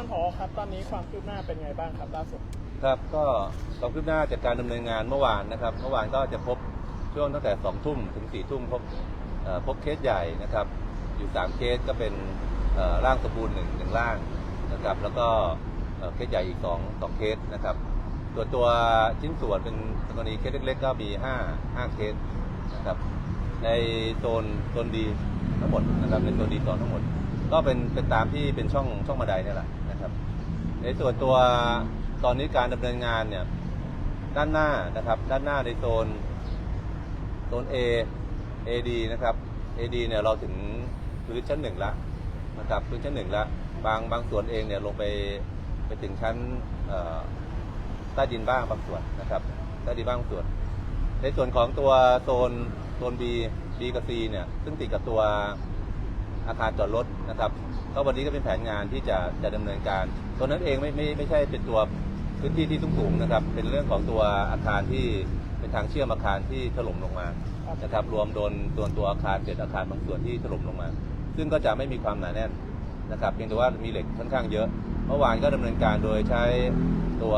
ท่านผอครับตอนนี้ความคืบหน้าเป็นไงบ้างครับล่าสุดครับก็ความคืบหน้าจากการดำเนินงานเมื่อวานนะครับ เมื่อวานก็จะพบช่วงตั้งแต่2ทุ่มถึง4ทุ่มพบเอ่อพบเคสใหญ่นะครับ อยู่3เคสก็เป็นร่างสมบูรณ์หนึ่งหนึ่งร่างนะครับ แล้วก็เคสใหญ่อีก2 2เคสนะครับส่วตัวชิ้นส่วนเป็นกรณีเคสเล็ก ๆ ก็มี5 5เคสนะครับ ในโซนโซนดีทั้งหมดนะครับในโซนดีสองทั้งหมด ก็เป็นเป็นตามที่เป็นช่องช่องบันไดนี่แหละ ในส่วนตัวตอนนี้การดำเนินงานเนี่ยด้านหน้านะครับ ด้านหน้าในโซนโซน A AD นะครับ AD เนี่ยเราถึงพื้นชั้นหนึ่งแล้วนะครับพื้นชั้นหนึ่งแล้วบางบางส่วนเองเนี่ยลงไปไปถึงชั้นใต้ดินบ้างบางส่วนนะครับใต้ดินบ้างบางส่วน ในส่วนของตัวโซนโซน B B กับ C เนี่ยซึ่งติดกับตัว อาคารจอดรถนะครับก็วันนี้ก็เป็นแผนงานที่จะจะดำเนินการตัวนั้นเองไม่ไม่ไม่ใช่เป็นตัวพื้นที่ที่สูงๆนะครับ เป็นเรื่องของตัวอาคารที่เป็นทางเชื่อมอาคารที่ถล่มลงมานะครับ รวมโดนโดนตัวอาคารเศษอาคารบางส่วนที่ถล่มลงมา ซึ่งก็จะไม่มีความหนาแน่นนะครับเพียงแต่ว่ามีเหล็กค่อนข้างเยอะ เมื่อวานก็ดำเนินการโดยใช้ตัว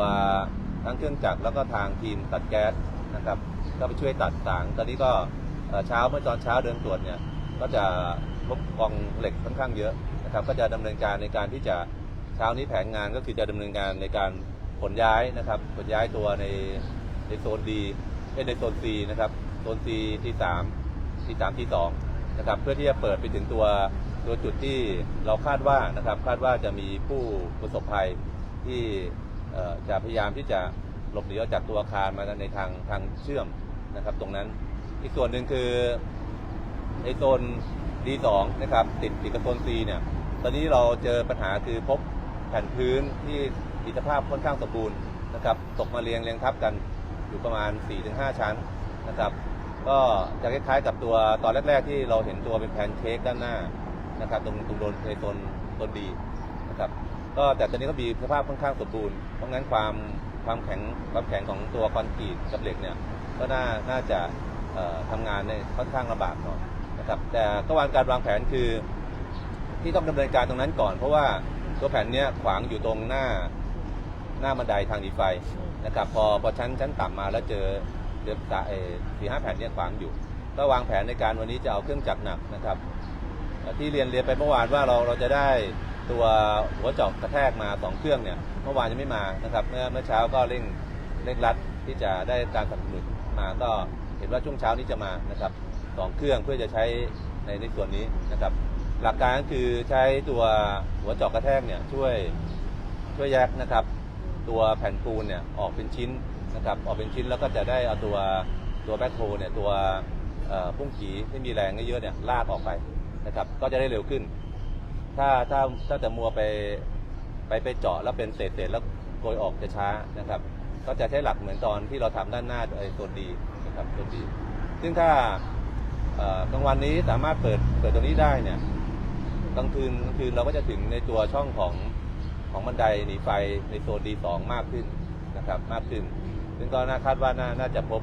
ทั้งเครื่องจักรแล้วก็ทางทีมตัดแก๊สนะครับ ก็ไปช่วยตัดสาง ตอนนี้ก็เช้าเมื่อตอนเช้าเดินตรวจเนี่ยก็จะ พบกองเหล็กค่อนข้างเยอะนะครับก็จะดำเนินการในการที่จะเช้านี้แผนงานก็คือจะดำเนินการในการขนย้ายนะครับขนย้ายตัวในในโซนดีในโซน C นะครับโซน C ที่สามที่สามที่สองนะครับเพื่อที่จะเปิดไปถึงตัวตัวจุดที่เราคาดว่านะครับคาดว่าจะมีผู้ประสบภัยที่จะพยายามที่จะหลบหนีออกจากตัวอาคารมาในทางทางเชื่อมนะครับตรงนั้น อีกส่วนหนึ่งคือในโซน D2 นะครับติดติดกับโซน C เนี่ยตอนนี้เราเจอปัญหาคือพบแผ่นพื้นที่มีสภาพค่อนข้างสมบูรณ์นะครับตกมาเรียงเรียงทับกันอยู่ประมาณ 4-5 ชั้นนะครับก็จะคล้ายๆกับตัวตอนแรก ๆ ที่เราเห็นตัวเป็นแพนเค้กด้านหน้านะครับตรงตรงโดนในโซนโซนดีนะครับก็แต่ตอนนี้ก็มีสภาพค่อนข้างสมบูรณ์เพราะงั้นความความแข็งความแข็งของตัวคอนกรีตกับเหล็กเนี่ยก็น่าน่าจะเอ่อทำงานในค่อนข้างลำบากหน่อย นะครับแต่ก็วางการวางแผนคือที่ต้องดำเนินการตรงนั้นก่อน เพราะว่าตัวแผนเนี้ยขวางอยู่ตรงหน้าหน้าบันไดทางหนีไฟนะครับพอพอชั้นชั้นต่ำมาแล้วเจอเจอสาเอสี่ห้าแผ่นเนี้ยขวางอยู่ ก็วางแผนในการวันนี้จะเอาเครื่องจักรหนักนะครับ ที่เรียนเรียนไปเมื่อวานว่าเราเราจะได้ตัวหัวเจาะกระแทกมาสองเครื่องเนี่ยเมื่อวานยังไม่มานะครับเมื่อเมื่อเช้าก็เร่งเร่งรัดที่จะได้การสนับสนุนมาก็เห็นว่าช่วงเช้านี้จะมานะครับ สองเครื่องเพื่อจะใช้ในในส่วนนี้นะครับ หลักการก็คือใช้ตัวหัวเจาะกระแทกเนี่ยช่วยช่วยแยกนะครับ ตัวแผ่นปูนเนี่ยออกเป็นชิ้นนะครับออกเป็นชิ้นแล้วก็จะได้เอาตัวตัวแบ็คโฮเนี่ยตัวพุ่งขีที่มีแรงเยอะเนี่ยลากออกไปนะครับ ก็จะได้เร็วขึ้น ถ้าถ้าถ้าแต่มัวไปไปไปเจาะแล้วเป็นเศษเศษแล้วโกยออกจะช้านะครับ ก็จะใช้หลักเหมือนตอนที่เราทำด้านหน้าไอ้โซนดีนะครับโซนดี ซึ่งถ้า กลางวันนี้สามารถเปิดเปิดตรงนี้ได้เนี่ยกลางคืนกลางคืนเราก็จะถึงในตัวช่องของของบันไดหนีไฟในโซน D2 มากขึ้นนะครับ มากขึ้น ซึ่งก็น่าคาดว่าน่าน่าจะพบ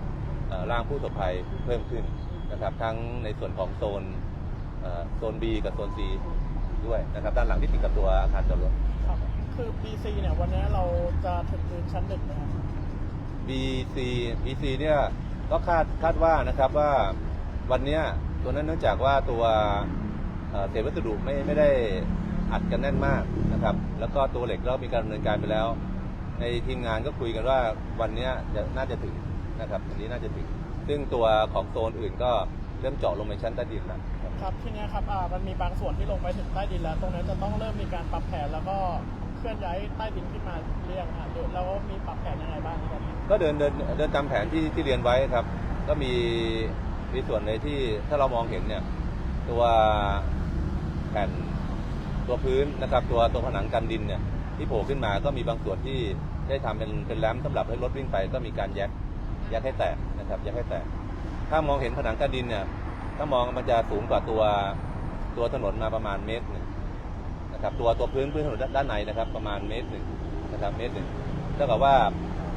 เอ่อร่างผู้ประสบภัยเพิ่มขึ้นนะครับ ทั้งในส่วนของโซนเอ่อโซน B กับโซน C ด้วยนะครับ ด้านหลังที่ติดกับตัวอาคารจอดรถครับคือ BC เนี่ยวันนี้เราจะถึงพื้นชั้นหนึ่งนะครับ BC BC เนี่ยก็คาดคาดว่านะครับว่า วันเนี้ยตัวนั้นเนื่องจากว่าตัวเอ่อเศษวัสดุไม่ไม่ได้อัดกันแน่นมากนะครับ แล้วก็ตัวเหล็กเรามีการดำเนินการไปแล้ว ในทีมงานก็คุยกันว่าวันเนี้ยจะน่าจะถึงนะครับวันนี้น่าจะถึง ซึ่งตัวของโซนอื่นก็เริ่มเจาะลงไปชั้นใต้ดินแล้วครับทีเนี้ยครับอ่ามันมีบางส่วนที่ลงไปถึงใต้ดินแล้ว ตรงนั้นจะต้องเริ่มมีการปรับแผนแล้วก็เคลื่อนย้ายใต้ดินขึ้นมาเรียงอะแล้วมีปรับแผนยังไงบ้างครับก็เดินเดินเดินตามแผนที่ที่เรียนไว้ครับ ก็มี มีส่วนในที่ถ้าเรามองเห็นเนี่ยตัวแผ่นตัวพื้นนะครับ ตัวตัวผนังกันดินเนี่ยที่โผล่ขึ้นมาก็มีบางส่วนที่ได้ทำเป็นเป็นแรมป์สำหรับให้รถวิ่งไปก็มีการแยกแยกให้แตกนะครับแยกให้แตกถ้ามองเห็นผนังกันดินเนี่ยถ้ามองมันจะสูงกว่าตัวตัวถนนมาประมาณเมตรหนึ่งนะครับตัวตัวพื้นพื้นถนนด้านในนะครับ ประมาณเมตรหนึ่งนะครับเมตรหนึ่งเท่ากับว่า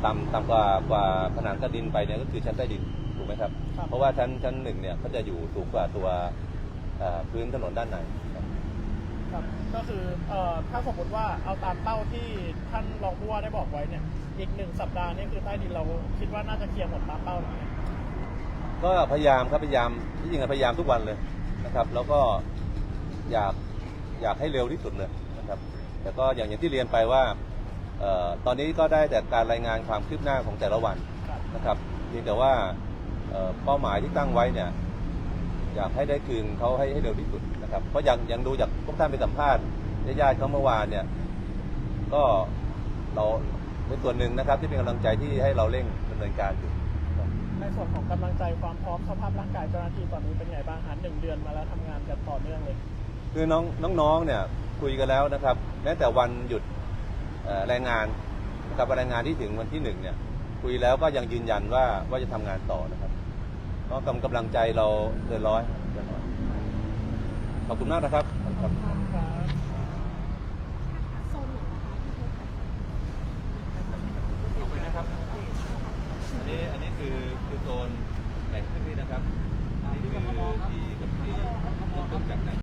ต่ำต่ำกว่ากว่าผนังกันดินไปเนี่ยก็คือชั้นใต้ดิน ไหมครับ ครับ เพราะว่าชั้นชั้นหนึ่งเนี่ยก็จะอยู่สูงกว่าตัวเอ่อพื้นถนนด้านในครับ ครับก็คือเอ่อถ้าสมมติว่าเอาตามเป้าที่ท่านรองผู้ว่าได้บอกไว้เนี่ยอีกหนึ่งสัปดาห์นี่คือใต้ดินเราคิดว่าน่าจะเคลียร์หมดตามเป้าไหมก็พยายามครับพยายามที่จริงอะพยายามทุกวันเลยนะครับ แล้วก็อยากอยากให้เร็วที่สุดเลยนะครับ แต่ก็อย่างอย่างที่เรียนไปว่าเอ่อตอนนี้ก็ได้แต่การรายงานความคืบหน้าของแต่ละวันครับนะครับเพียงแต่ว่า เอ่อเป้าหมายที่ตั้งไว้เนี่ยอยากให้ได้คืนเขาให้ให้เร็วที่สุดนะครับเพราะยังยังดูจากพวกท่านไปสัมภาษณ์ญาติๆเขาเมื่อวานเนี่ย ก็เราเป็นส่วนหนึ่งนะครับ ที่เป็นกำลังใจที่ให้เราเร่งดำเนินการอยู่ในส่วนของกำลังใจความพร้อมสภาพร่างกายเจ้าหน้าที่ตอนนี้เป็นไงบ้างฮะหนึ่งเดือนมาแล้วทำงานกันต่อเนื่องเลย คือน้องน้องๆเนี่ยคุยกันแล้วนะครับแม้แต่วันหยุดเอ่อแรงงานนะครับวันแรงงานที่ถึงวันที่หนึ่งเนี่ยคุยแล้วก็ยังยืนยันว่าว่าจะทำงานต่อนะครับ ก็กำกำลังใจเราเกินร้อยร้อยขอบคุณมากนะครับ